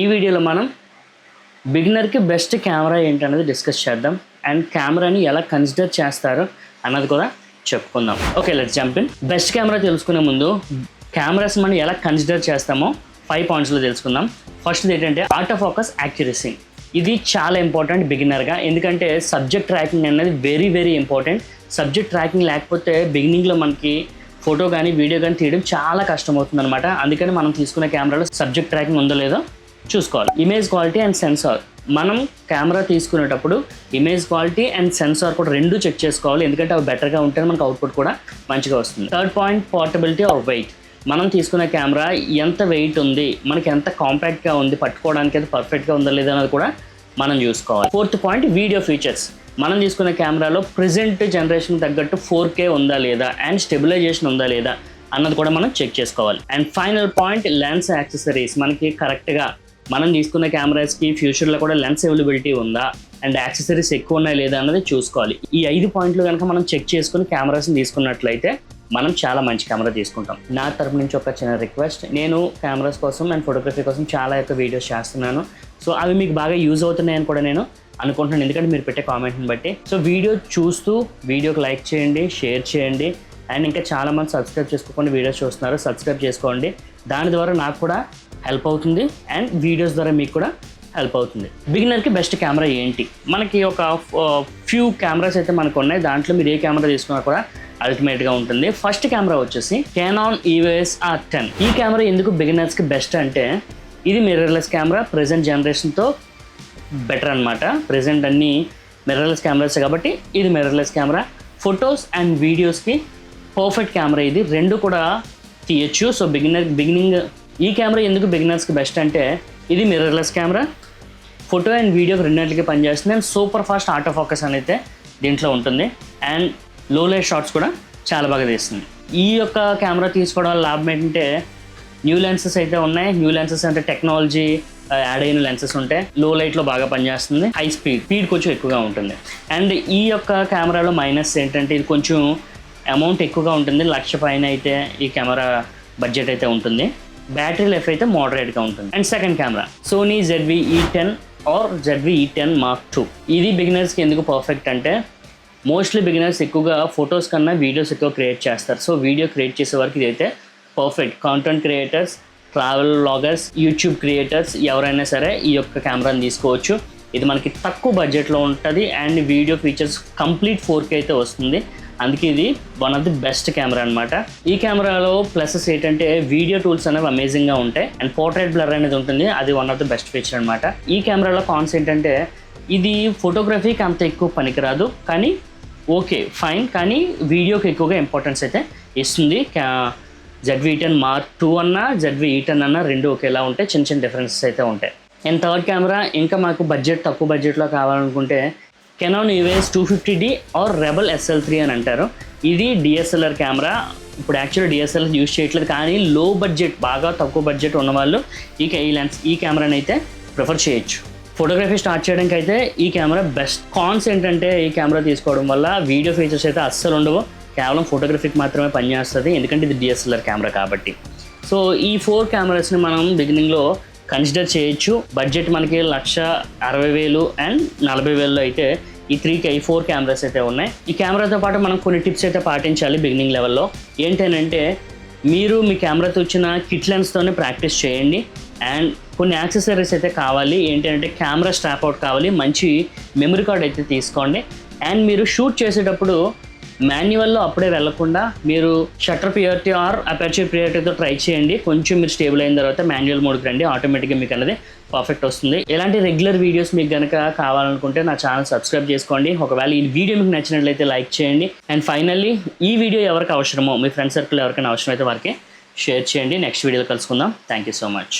ఈ వీడియోలో మనం బిగినర్కి బెస్ట్ కెమెరా ఏంటనేది డిస్కస్ చేద్దాం. అండ్ కెమెరాని ఎలా కన్సిడర్ చేస్తారు అన్నది కూడా చెప్పుకుందాం. Okay let's jump in best camera తెలుసుకునే ముందు కెమెరాస్ మనం ఎలా కన్సిడర్ చేస్తామో ఫైవ్ పాయింట్స్లో తెలుసుకుందాం. ఫస్ట్ ఏంటంటే ఆటో ఫోకస్ యాక్యురసీ ఇది చాలా ఇంపార్టెంట్ బిగినర్గా ఎందుకంటే సబ్జెక్ట్ ట్రాకింగ్ అనేది very very important subject tracking లేకపోతే బిగినింగ్లో మనకి ఫోటో కానీ వీడియో కానీ తీయడం చాలా కష్టం అవుతుంది అనమాట అందుకని మనం తీసుకునే కెమెరాలో సబ్జెక్ట్ ట్రాకింగ్ ఉందో లేదో చూసుకోవాలి. ఇమేజ్ క్వాలిటీ అండ్ సెన్సార్ మనం కెమెరా తీసుకునేటప్పుడు ఇమేజ్ క్వాలిటీ అండ్ సెన్సార్ కూడా రెండు చెక్ చేసుకోవాలి. ఎందుకంటే అవి బెటర్గా ఉంటే మనకు అవుట్పుట్ కూడా మంచిగా వస్తుంది. Third point portability of weight మనం తీసుకునే కెమెరా ఎంత వెయిట్ ఉంది మనకి ఎంత కాంపాక్ట్గా ఉంది పట్టుకోవడానికి అది పర్ఫెక్ట్గా ఉందా లేదా అనేది కూడా మనం చూసుకోవాలి. ఫోర్త్ పాయింట్ వీడియో ఫీచర్స్ మనం తీసుకునే కెమెరాలో ప్రజెంట్ జనరేషన్ తగ్గట్టు ఫోర్ కే ఉందా లేదా అండ్ స్టెబిలైజేషన్ ఉందా లేదా అన్నది కూడా మనం చెక్ చేసుకోవాలి. And final point lens accessories మనకి కరెక్ట్గా మనం తీసుకున్న కెమెరాస్కి ఫ్యూచర్లో కూడా లెన్స్ అవైలబిలిటీ ఉందా? అండ్ యాక్సెసరీస్ ఎక్కువ ఉన్నాయా లేదా అన్నది చూసుకోవాలి. ఈ ఐదు పాయింట్లు కనుక మనం చెక్ చేసుకుని కెమెరాస్ని తీసుకున్నట్లయితే మనం చాలా మంచి కెమెరా తీసుకుంటాం. నా తరపు నుంచి ఒక చిన్న రిక్వెస్ట్ నేను కెమెరాస్ కోసం అండ్ ఫోటోగ్రఫీ కోసం చాలా యొక్క వీడియోస్ చేస్తున్నాను. సో అవి మీకు బాగా యూజ్ అవుతున్నాయని కూడా నేను అనుకుంటున్నాను. ఎందుకంటే మీరు పెట్టే కామెంట్ని బట్టి. సో వీడియో చూస్తూ వీడియోకి లైక్ చేయండి షేర్ చేయండి. అండ్ ఇంకా చాలా మంది సబ్స్క్రైబ్ చేసుకోకుండా వీడియోస్ చూస్తున్నారు. సబ్స్క్రైబ్ చేసుకోండి. దాని ద్వారా నాకు కూడా హెల్ప్ అవుతుంది అండ్ వీడియోస్ ద్వారా మీకు కూడా హెల్ప్ అవుతుంది. బిగినర్కి బెస్ట్ కెమెరా ఏంటి? మనకి ఒక ఫ్యూ కెమెరాస్ అయితే మనకు ఉన్నాయి. దాంట్లో మీరు ఏ కెమెరా తీసుకున్నా కూడా అల్టిమేట్గా ఉంటుంది. ఫస్ట్ కెమెరా వచ్చేసి కెనాన్ ఈవేఎస్ ఆర్ టెన్ ఈ కెమెరా ఎందుకు బిగినర్స్కి బెస్ట్ అంటే ఇది మిర్రర్లెస్ కెమెరా ప్రజెంట్ జనరేషన్తో బెటర్ అనమాట ప్రజెంట్ అన్ని మిర్రర్లెస్ కెమెరాస్ కాబట్టి ఇది మిర్రర్లెస్ కెమెరా ఫొటోస్ అండ్ వీడియోస్కి పర్ఫెక్ట్ కెమెరా ఇది. రెండు కూడా తీయచ్చు. సో బిగినర్ బిగినింగ్ ఈ కెమెరా ఎందుకు బిగినర్స్కి బెస్ట్ అంటే ఇది మిర్రర్లెస్ కెమెరా ఫోటో అండ్ వీడియోకి రెండింటికి పనిచేస్తుంది. And super fast auto focus అనేది దీంట్లో ఉంటుంది. అండ్లో లైట్ షాట్స్ కూడా చాలా బాగా తీస్తుంది. ఈ యొక్క కెమెరా తీసుకోవడం వల్ల లాభం ఏంటంటే న్యూ లెన్సెస్ అయితే ఉన్నాయి. న్యూ లెన్సెస్ అంటే టెక్నాలజీ యాడ్ uh, అయిన లెన్సెస్ ఉంటాయి. లో లైట్లో బాగా పనిచేస్తుంది. హై స్పీడ్ స్పీడ్ కొంచెం ఎక్కువగా ఉంటుంది. అండ్ ఈ యొక్క కెమెరాలో మైనస్ ఏంటంటే ఇది కొంచెం అమౌంట్ ఎక్కువగా ఉంటుంది. లక్ష పైన అయితే ఈ కెమెరా బడ్జెట్ అయితే ఉంటుంది. బ్యాటరీ లైఫ్ అయితే మోడరేట్గా ఉంటుంది. And second camera Sony ZV E ten R జెడ్వి E ten mark two ఇది బిగినర్స్కి ఎందుకు పర్ఫెక్ట్ అంటే మోస్ట్లీ బిగినర్స్ ఎక్కువగా ఫొటోస్ కన్నా వీడియోస్ ఎక్కువ క్రియేట్ చేస్తారు. సో వీడియో క్రియేట్ చేసే వరకు ఇదైతే perfect content creators travel vloggers YouTube creators ఎవరైనా సరే ఈ యొక్క కెమెరాని తీసుకోవచ్చు. ఇది మనకి తక్కువ బడ్జెట్లో ఉంటుంది and video features complete four K అయితే వస్తుంది. అందుకే ఇది one of the best camera అనమాట ఈ కెమెరాలో ప్లసెస్ ఏంటంటే వీడియో టూల్స్ అనేవి అమేజింగ్గా ఉంటాయి. అండ్ పోర్ట్రేట్ బ్లర్ అనేది ఉంటుంది. అది one of the best feature అనమాట ఈ కెమెరాలో కాన్స్ ఏంటంటే ఇది ఫోటోగ్రఫీకి అంత ఎక్కువ పనికిరాదు. కానీ ఓకే ఫైన్ కానీ వీడియోకి ఎక్కువగా ఇంపార్టెన్స్ అయితే ఇస్తుంది. జెడ్వీ టెన్ మార్క్ టూ అన్న జెడ్వీ టెన్ అన్న రెండు ఒకేలా ఉంటాయి. చిన్న చిన్న డిఫరెన్సెస్ అయితే ఉంటాయి. అండ్ థర్డ్ కెమెరా ఇంకా మాకు బడ్జెట్ తక్కువ బడ్జెట్లో కావాలనుకుంటే Canon EOS two fifty D or rebel SL three అని అంటారు. ఇది డిఎస్ఎల్ఆర్ కెమెరా ఇప్పుడు యాక్చువల్ డిఎస్ఎల్ఆర్ యూజ్ చేయట్లేదు కానీ లో బడ్జెట్ బాగా తక్కువ బడ్జెట్ ఉన్నవాళ్ళు ఈ ఈ లెన్స్ ఈ కెమెరాని అయితే ప్రిఫర్ చేయొచ్చు. ఫోటోగ్రఫీ స్టార్ట్ చేయడానికి అయితే ఈ కెమెరా బెస్ట్ కాన్స్ ఏంటంటే ఈ కెమెరా తీసుకోవడం వల్ల వీడియో ఫీచర్స్ అయితే అస్సలు ఉండవు. కేవలం ఫోటోగ్రఫీకి మాత్రమే పనిచేస్తుంది ఎందుకంటే ఇది డిఎస్ఎల్ఆర్ కెమెరా కాబట్టి. సో ఈ ఫోర్ కెమెరాస్ని మనం బిగినింగ్లో కన్సిడర్ చేయొచ్చు. బడ్జెట్ మనకి లక్ష అరవై వేలు అండ్ నలభై వేలలో అయితే ఈ త్రీకి ఈ ఫోర్ కెమెరాస్ అయితే ఉన్నాయి. ఈ కెమెరాతో పాటు మనం కొన్ని టిప్స్ అయితే పాటించాలి బిగినింగ్ లెవెల్లో ఏంటంటే మీరు మీ కెమెరాతో వచ్చిన కిట్ లెన్స్తోనే ప్రాక్టీస్ చేయండి. అండ్ కొన్ని యాక్సెసరీస్ అయితే కావాలి. ఏంటంటే కెమెరా స్ట్రాప్ అవుట్ కావాలి. మంచి మెమరీ కార్డ్ అయితే తీసుకోండి. అండ్ మీరు షూట్ చేసేటప్పుడు మాన్యువల్లో అప్పుడే వెళ్ళకుండా మీరు షట్టర్ ప్రియారిటీ ఆర్ అపర్చర్ ప్రియారిటీతో ట్రై చేయండి. కొంచెం మీరు స్టేబుల్ అయిన తర్వాత మాన్యువల్ మోడ్కి రండి. ఆటోమేటిక్గా మీకు అనేది పర్ఫెక్ట్ వస్తుంది. ఇలాంటి రెగ్యులర్ వీడియోస్ మీకు కనుక కావాలనుకుంటే నా ఛానల్ సబ్స్క్రైబ్ చేసుకోండి. ఒకవేళ ఈ వీడియో మీకు నచ్చినట్లయితే లైక్ చేయండి. అండ్ ఫైనల్లీ ఈ వీడియో ఎవరికి అవసరమో మీ ఫ్రెండ్ సర్కిల్ ఎవరికైనా అవసరమైతే వారికి షేర్ చేయండి. నెక్స్ట్ వీడియోలో కలుసుకుందాం. Thank you so much